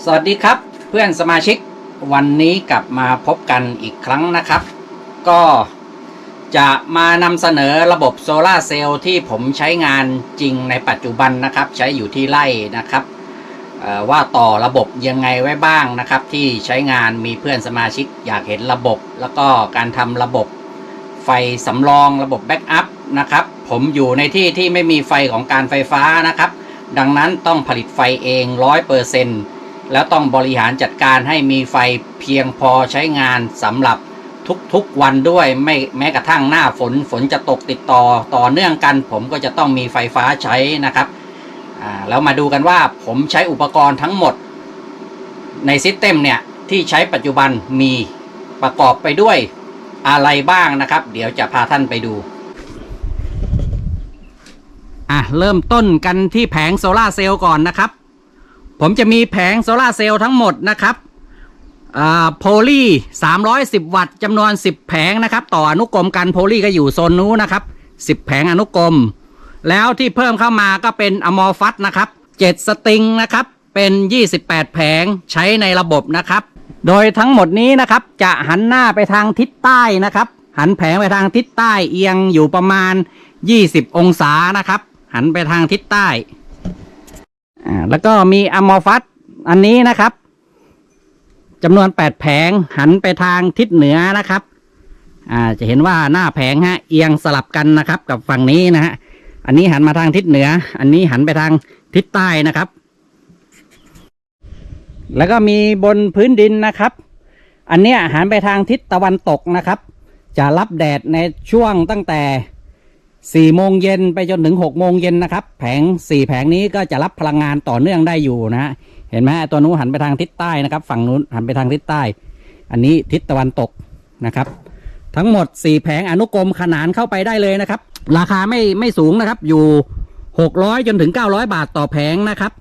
สวัสดีครับเพื่อนสมาชิกวันนี้กลับมาพบกันอีกครั้งนะครับ ก็จะมานำเสนอระบบโซลาเซลล์ที่ผมใช้งานจริงในปัจจุบันนะครับ ใช้อยู่ที่ไร่นะครับว่าต่อระบบยังไงไว้บ้างนะครับ ที่ใช้งานมีเพื่อนสมาชิกอยากเห็นระบบ แล้วก็การทำระบบไฟสำรองระบบแบ็กอัพนะครับผมอยู่ในที่ที่ไม่มีไฟของการไฟฟ้านะครับ ดังนั้นต้องผลิตไฟเองร้อยเปอร์เซ็นต์ แล้วต้องบริหารจัดการให้มีไฟเพียงพอใช้งานสำหรับทุกๆวันด้วยไม่แม้กระทั่งหน้าฝนฝนจะตกติดต่อต่อเนื่องกัน ผมก็จะต้องมีไฟฟ้าใช้นะครับแล้วมาดูกันว่าผมใช้อุปกรณ์ทั้งหมด ในซิสเต็มเนี่ย ที่ใช้ปัจจุบันมีประกอบไปด้วยอะไรบ้างนะครับ เดี๋ยวจะพาท่านไปดูอะเริ่มต้นกันที่แผงโซลาเซลล์ก่อนนะครับ ผมจะมีแผงโซลาร์เซลล์ทั้งหมดนะครับโพลี310 วัตต์จำนวน 10 แผงนะครับ ต่ออนุกรมกันโพลีก็อยู่โซนนู้นนะครับ 10 แผงอนุกรม แล้วที่เพิ่มเข้ามาก็เป็นอมอฟัตนะครับ 7 สตริงนะครับ เป็น 28 แผงใช้ในระบบนะครับ โดยทั้งหมดนี้นะครับจะหันหน้าไปทางทิศใต้นะครับ หันแผงไปทางทิศใต้เอียงอยู่ประมาณ 20 องศานะครับ หันไปทางทิศใต้ อ่าแล้วก็มีอะมอฟัสอันนี้นะครับจำนวน8แผงหันไปทางทิศเหนือนะครับอ่าจะเห็นว่าหน้าแผงฮะเอียงสลับกันนะครับ กับฝั่งนี้นะฮะอันนี้หันมาทางทิศเหนือ อันนี้หันไปทางทิศใต้นะครับ แล้วก็มีบนพื้นดินนะครับ อันเนี้ยหันไปทางทิศตะวันตกนะครับ จะรับแดดในช่วงตั้งแต่ สี่โมงเย็นไปจนถึงหกโมงเย็นนะครับ แผงสี่แผงนี้ก็จะรับพลังงานต่อเนื่องได้อยู่นะฮะเห็นไหมตัวนู้นหันไปทางทิศใต้นะครับ ฝั่งนู้นหันไปทางทิศใต้ อันนี้ทิศตะวันตกนะครับ ทั้งหมดสี่แผงอนุกรมขนานเข้าไปได้เลยนะครับ ราคาไม่ไม่สูงนะครับ อยู่หกร้อยจนถึงเก้าร้อยบาทต่อแผงนะครับ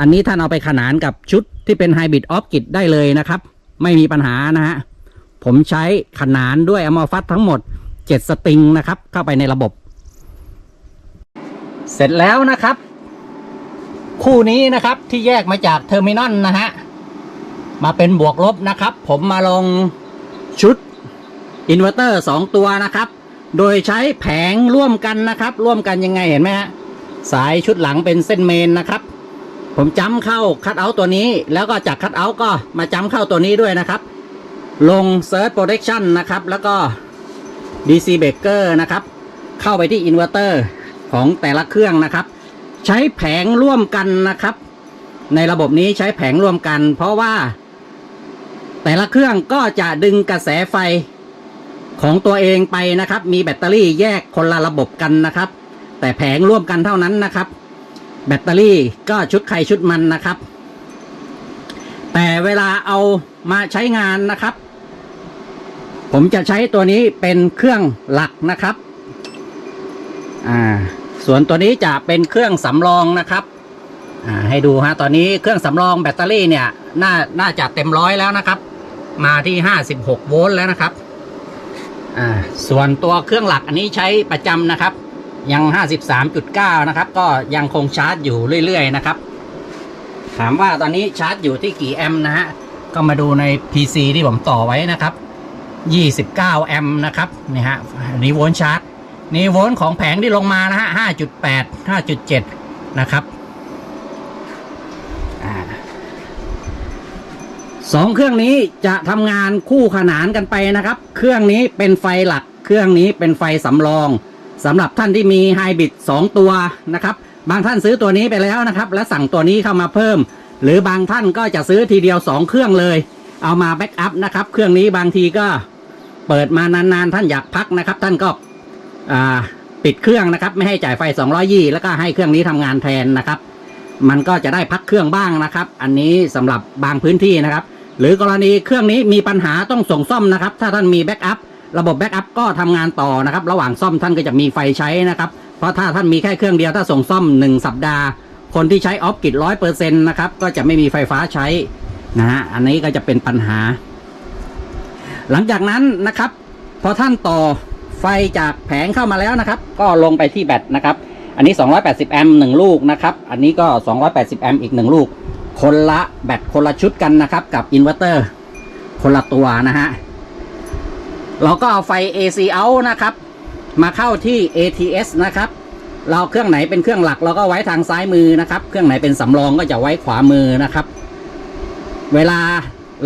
อันนี้ท่านเอาไปขนานกับชุดที่เป็นไฮบริดออฟกิดได้เลยนะครับ ไม่มีปัญหานะฮะผมใช้ขนานด้วยอมอฟัตทั้งหมดเจ็ดสติงนะครับ เข้าไปในระบบ สร็จแล้วนะครับ คู่นี้นะครับที่แยกมาจากเทอร์มินอลนะฮะ มาเป็นบวกลบนะครับ ผมมาลงชุดอินเวอร์เตอร์สองตัวนะครับ โดยใช้แผงร่วมกันนะครับ ร่วมกันยังไงเห็นไหมฮะสายชุดหลังเป็นเส้นเมนนะครับ ผมจ้ำเข้าคัดเอาท์ตัวนี้ แล้วก็จากคัดเอาท์ก็มาจ้ำเข้าตัวนี้ด้วยนะครับ ลง Surge Protection นะครับ แล้วก็ DC Breaker นะครับ เข้าไปที่อินเวอร์เตอร์ ของแต่ละเครื่องนะครับ ใช้แผงร่วมกันนะครับ ในระบบนี้ใช้แผงร่วมกัน เพราะว่า แต่ละเครื่องก็จะดึงกระแสไฟของตัวเองไปนะครับ มีแบตเตอรี่แยกคนละระบบกันนะครับ แต่แผงร่วมกันเท่านั้นนะครับ แบตเตอรี่ก็ชุดใครชุดมันนะครับ แต่เวลาเอามาใช้งานนะครับ ผมจะใช้ตัวนี้เป็นเครื่องหลักนะครับ อ่า ส่วนตัวนี้จะเป็นเครื่องสำรองนะครับให้ดูฮะตอนนี้เครื่องสำรองแบตเตอรี่เนี่ยน่าน่าจะเต็มร้อยแล้วนะครับ มาที่ห้าสิบหกโวลต์แล้วนะครับส่วนตัวเครื่องหลักอันนี้ใช้ประจำนะครับ ยังห้าสิบสามจุดเก้านะครับ ก็ยังคงชาร์จอยู่เรื่อยๆนะครับ ถามว่าตอนนี้ชาร์จอยู่ที่กี่แอมป์นะฮะก็มาดูใน PC ที่ผมต่อไว้นะครับ 29 แอมป์นะครับนี่ฮะนี่โวลต์ชาร์จ นี่โวลต์ของแผงที่ลงมานะฮะ5.8 5.7นะครับสองเครื่องนี้จะทำงานคู่ขนานกันไปนะครับ เครื่องนี้เป็นไฟหลัก เครื่องนี้เป็นไฟสำรองสำหรับท่านที่มีไฮบริด2ตัวนะครับ บางท่านซื้อตัวนี้ไปแล้วนะครับ แล้วสั่งตัวนี้เข้ามาเพิ่ม หรือบางท่านก็จะซื้อทีเดียว 2 เครื่องเลย เอามาแบ็กอัพนะครับ เครื่องนี้บางทีก็เปิดมานานๆท่านอยากพักนะครับ ท่านก็ ปิดเครื่องนะครับ ไม่ให้จ่ายไฟ200ยี่แล้วก็ให้เครื่องนี้ทำงานแทนนะครับ มันก็จะได้พักเครื่องบ้างนะครับ อันนี้สำหรับบางพื้นที่นะครับ หรือกรณีเครื่องนี้มีปัญหาต้องส่งซ่อมนะครับ ถ้าท่านมีแบ็กอัพระบบแบ็กอัพก็ทำงานต่อนะครับ ระหว่างซ่อมท่านก็จะมีไฟใช้นะครับ เพราะถ้าท่านมีแค่เครื่องเดียวถ้าส่งซ่อม 1 สัปดาห์ คนที่ใช้ออฟกิดร้อยเปอร์เซ็นต์นะครับก็จะไม่มีไฟฟ้าใช้นะฮะอันนี้ก็จะเป็นปัญหา หลังจากนั้นนะครับ พอท่านต่อ ไฟจากแผงเข้ามาแล้วนะครับ ก็ลงไปที่แบตนะครับ อันนี้ 280 แอมป์หนึ่งลูกนะครับ อันนี้ก็ 280 แอมป์อีกหนึ่งลูก คนละแบตคนละชุดกันนะครับ กับอินเวอร์เตอร์คนละตัวนะฮะ เราก็เอาไฟ AC out นะครับ มาเข้าที่ ATS นะครับ เราเครื่องไหนเป็นเครื่องหลักเราก็ไว้ทางซ้ายมือนะครับ เครื่องไหนเป็นสำรองก็จะไว้ขวามือนะครับ เวลา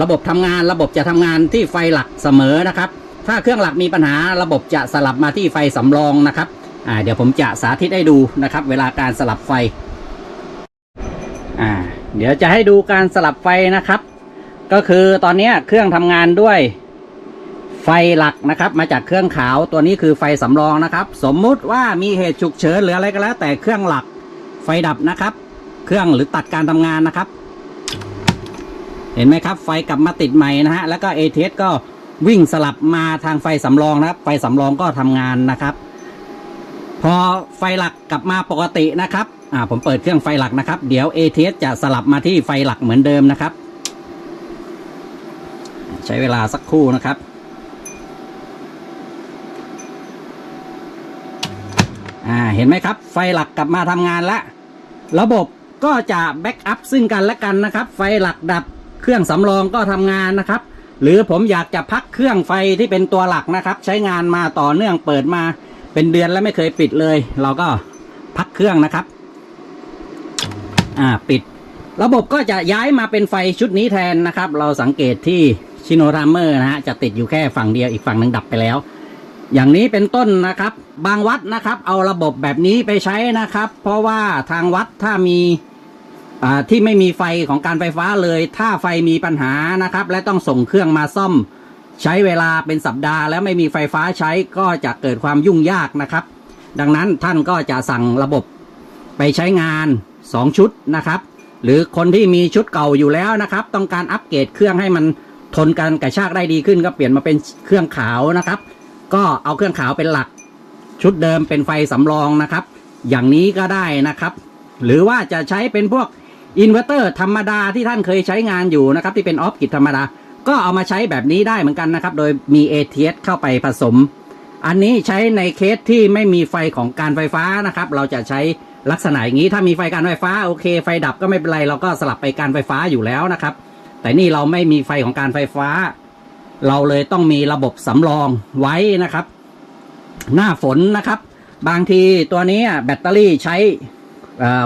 ระบบทำงานระบบจะทำงานที่ไฟหลักเสมอนะครับ ถ้าเครื่องหลักมีปัญหาระบบจะสลับมาที่ไฟสำรองนะครับอ่าเดี๋ยวผมจะสาธิตให้ดูนะครับ เวลาการสลับไฟอ่าเดี๋ยวจะให้ดูการสลับไฟนะครับ ก็คือตอนนี้เครื่องทำงานด้วยไฟหลักนะครับ มาจากเครื่องขาวตัวนี้คือไฟสำรองนะครับ สมมุติว่ามีเหตุฉุกเฉินหรืออะไรก็แล้ว แต่เครื่องหลักไฟดับนะครับ เครื่องหรือตัดการทำงานนะครับ เห็นไหมครับ ไฟกลับมาติดใหม่นะฮะแล้วก็ ATS ก็ วิ่งสลับมาทางไฟสำรองนะครับ ไฟสำรองก็ทำงานนะครับ พอไฟหลักกลับมาปกตินะครับอ่าผมเปิดเครื่องไฟหลักนะครับ เดี๋ยว ATS จะสลับมาที่ไฟหลักเหมือนเดิมนะครับ ใช้เวลาสักครู่นะครับอ่าเห็นไหมครับ ไฟหลักกลับมาทำงานแล้วระบบก็จะแบ็กอัพซึ่งกันและกันนะครับ ไฟหลักดับเครื่องสำรองก็ทำงานนะครับ หรือผมอยากจะพักเครื่องไฟที่เป็นตัวหลักนะครับ ใช้งานมาต่อเนื่องเปิดมาเป็นเดือนแล้วไม่เคยปิดเลย เราก็พักเครื่องนะครับ อ่าปิด ระบบก็จะย้ายมาเป็นไฟชุดนี้แทนนะครับ เราสังเกตที่ชิโนรามเมอร์นะฮะจะติดอยู่แค่ฝั่งเดียวอีกฝั่งหนึ่งดับไปแล้ว อย่างนี้เป็นต้นนะครับ บางวัดนะครับ เอาระบบแบบนี้ไปใช้นะครับ เพราะว่าทางวัดถ้ามี ที่ไม่มีไฟของการไฟฟ้าเลย ถ้าไฟมีปัญหานะครับ และต้องส่งเครื่องมาซ่อม ใช้เวลาเป็นสัปดาห์แล้วไม่มีไฟฟ้าใช้ก็จะเกิดความยุ่งยากนะครับ ดังนั้นท่านก็จะสั่งระบบไปใช้งาน 2 ชุดนะครับ หรือคนที่มีชุดเก่าอยู่แล้วนะครับ ต้องการอัปเกรดเครื่องให้มันทนการกระชากได้ดีขึ้น ก็เปลี่ยนมาเป็นเครื่องขาวนะครับ ก็เอาเครื่องขาวเป็นหลัก ชุดเดิมเป็นไฟสำรองนะครับ อย่างนี้ก็ได้นะครับ หรือว่าจะใช้เป็นพวก อินเวอร์เตอร์ธรรมดาที่ท่านเคยใช้งานอยู่นะครับที่เป็นออฟกิจธรรมดา ก็เอามาใช้แบบนี้ได้เหมือนกันนะครับ โดยมี ATS เข้าไปผสม อันนี้ใช้ในเคสที่ไม่มีไฟของการไฟฟ้านะครับ เราจะใช้ลักษณะอย่างนี้ถ้ามีไฟการไฟฟ้าโอเค ไฟดับก็ไม่เป็นไรเราก็สลับไปการไฟฟ้าอยู่แล้วนะครับ แต่นี่เราไม่มีไฟของการไฟฟ้า เราเลยต้องมีระบบสำรองไว้นะครับ หน้าฝนนะครับ บางทีตัวนี้แบตเตอรี่ใช้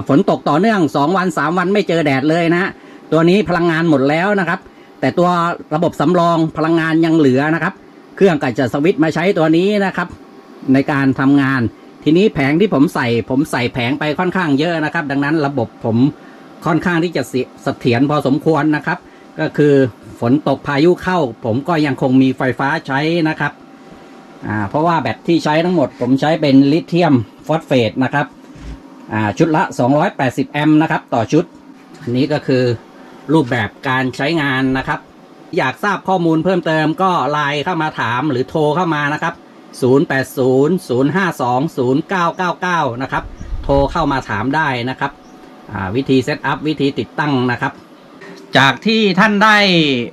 ฝนตกต่อเนื่อง2วัน3วันไม่เจอแดดเลยนะ ตัวนี้พลังงานหมดแล้วนะครับ แต่ตัวระบบสำรองพลังงานยังเหลือนะครับ เครื่องก็จะสวิตช์มาใช้ตัวนี้นะครับ ในการทำงาน ทีนี้แผงที่ผมใส่ ผมใส่แผงไปค่อนข้างเยอะนะครับ ดังนั้นระบบผมค่อนข้างที่จะเสสถียรพอสมควรนะครับ ก็คือฝนตกพายุเข้า ผมก็ยังคงมีไฟฟ้าใช้นะครับ เพราะว่าแบตที่ใช้ทั้งหมด ผมใช้เป็นลิเธียมฟอสเฟตนะครับ ชุดละ 280 แอมป์นะครับ ต่อชุด อันนี้ก็คือรูปแบบการใช้งานนะครับ อยากทราบข้อมูลเพิ่มเติมก็ไลน์เข้ามาถามหรือโทรเข้ามานะครับ 0800520999 นะครับ โทรเข้ามาถามได้นะครับอ่าวิธีเซตอัพวิธีติดตั้งนะครับ จากที่ท่านได้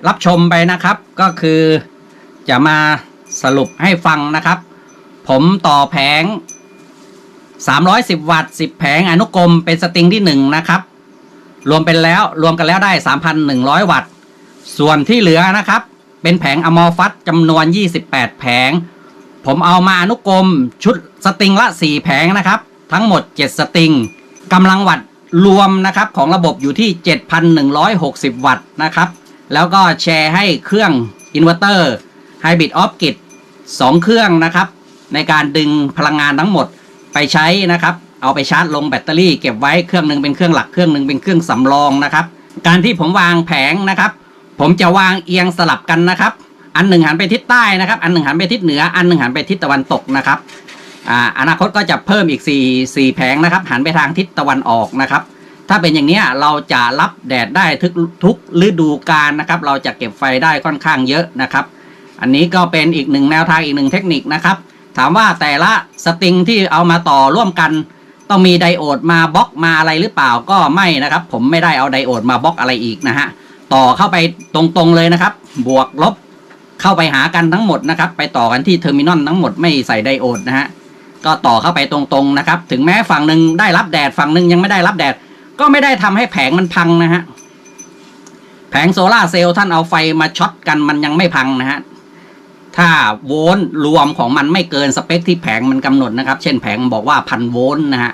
รับชมไปนะครับ ก็คือจะมาสรุปให้ฟังนะครับ ผมต่อแผง 310 วัตต์ 10 แผงอนุกรมเป็นสตริงที่ 1 นะครับ รวมเป็นแล้วรวมกันแล้วได้ 3,100 วัตต์ ส่วนที่เหลือนะครับ เป็นแผงอมอฟัสจำนวน 28 แผง ผมเอามาอนุกรมชุดสตริงละ 4 แผงนะครับ ทั้งหมด 7 สตริงกำลังวัตต์รวมนะครับของระบบอยู่ที่ 7,160 วัตต์นะครับ แล้วก็แชร์ให้เครื่องอินเวอร์เตอร์ไฮบริดออฟกิด2เครื่องนะครับ ในการดึงพลังงานทั้งหมด ไปใช้นะครับ เอาไปชาร์จลงแบตเตอรี่เก็บไว้เครื่องหนึ่งเป็นเครื่องหลักเครื่องหนึ่งเป็นเครื่องสำรองนะครับ การที่ผมวางแผงนะครับ ผมจะวางเอียงสลับกันนะครับ อันหนึ่งหันไปทิศใต้นะครับ อันหนึ่งหันไปทิศเหนือ อันหนึ่งหันไปทิศตะวันตกนะครับอ่าอนาคตก็จะเพิ่มอีก4 4แผงนะครับ หันไปทางทิศตะวันออกนะครับ ถ้าเป็นอย่างนี้เราจะรับแดดได้ทุกทุกฤดูกาลนะครับ เราจะเก็บไฟได้ค่อนข้างเยอะนะครับ อันนี้ก็เป็นอีกหนึ่งแนวทางอีกหนึ่งเทคนิคนะครับ ถามว่าแต่ละสตริงที่เอามาต่อร่วมกัน ต้องมีไดโอดมาบล็อกมาอะไรหรือเปล่าก็ไม่นะครับ ผมไม่ได้เอาไดโอดมาบล็อกอะไรอีกนะฮะต่อเข้าไปตรงๆเลยนะครับ บวกลบเข้าไปหากันทั้งหมดนะครับ ไปต่อกันที่เทอร์มินอลทั้งหมดไม่ใส่ไดโอดนะฮะก็ต่อเข้าไปตรงๆนะครับ ถึงแม้ฝั่งหนึ่งได้รับแดดฝั่งหนึ่งยังไม่ได้รับแดด ก็ไม่ได้ทำให้แผงมันพังนะฮะแผงโซลาเซลล์ท่านเอาไฟมาช็อตกันมันยังไม่พังนะฮะ ถ้าโวลต์รวมของมันไม่เกินสเปคที่แผงมันกำหนดนะครับ เช่นแผงบอกว่าพันโวลต์นะฮะ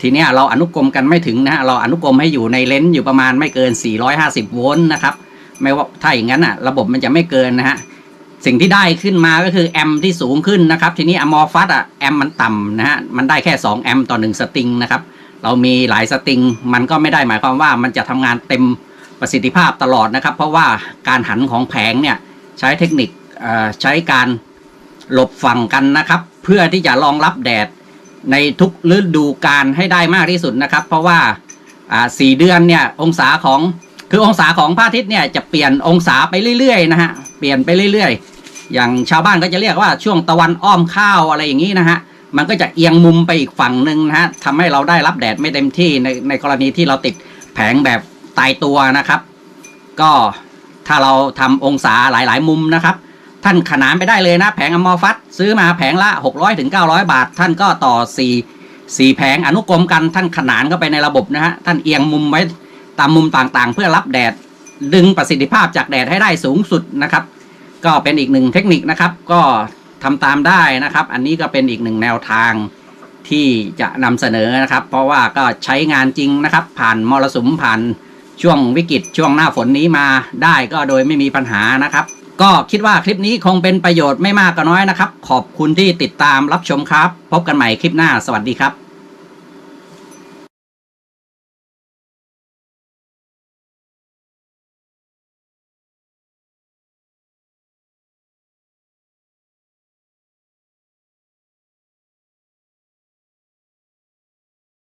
ทีนี้เราอนุกรมกันไม่ถึงนะฮะเราอนุกรมให้อยู่ในเลนส์อยู่ประมาณไม่เกิน 450 โวลต์นะครับไม่ว่าถ้าอย่างนั้นอะระบบมันจะไม่เกินนะฮะสิ่งที่ได้ขึ้นมาก็คือแอมป์ที่สูงขึ้นนะครับทีนี้อะมอฟัสอะแอมป์มันต่ำนะฮะมันได้แค่ 2 แอมป์ต่อ 1 สตริงนะครับเรามีหลายสตริงมันก็ไม่ได้หมายความว่ามันจะทำงานเต็มประสิทธิภาพตลอดนะครับ เพราะว่าการหันของแผงเนี่ยใช้เทคนิค ใช้การหลบฝั่งกันนะครับ เพื่อที่จะรองรับแดดในทุกฤดูกาลให้ได้มากที่สุดนะครับ เพราะว่าสี่เดือนเนี่ยองศาของคือองศาของพระอาทิตย์เนี่ยจะเปลี่ยนองศาไปเรื่อยๆนะฮะเปลี่ยนไปเรื่อยๆ อย่างชาวบ้านก็จะเรียกว่าช่วงตะวันอ้อมข้าวอะไรอย่างนี้นะฮะมันก็จะเอียงมุมไปอีกฝั่งหนึ่งนะฮะทำให้เราได้รับแดดไม่เต็มที่ในในกรณีที่เราติดแผงแบบตายตัวนะครับ ก็ถ้าเราทำองศาหลายๆ มุมนะครับ ท่านขนานไปได้เลยนะ แผงอมอฟัสซื้อมาแผงละ 600ถึง900 บาท ท่านก็ต่อ 4 4 แผงอนุกรมกันท่านขนานเข้าไปในระบบนะฮะ ท่านเอียงมุมไว้ตามมุมต่างๆ เพื่อรับแดด ดึงประสิทธิภาพจากแดดให้ได้สูงสุดนะครับ ก็เป็นอีกหนึ่งเทคนิคนะครับ ก็ทำตามได้นะครับ อันนี้ก็เป็นอีกหนึ่งแนวทางที่จะนำเสนอนะครับ เพราะว่าก็ใช้งานจริงนะครับ ผ่านมรสุมผ่านช่วงวิกฤตช่วงหน้าฝนนี้มาได้ก็โดยไม่มีปัญหานะครับ ก็คิดว่าคลิปนี้คงเป็นประโยชน์ไม่มากก็น้อยนะครับ ขอบคุณที่ติดตามรับชมครับ พบกันใหม่คลิปหน้าสวัสดีครับ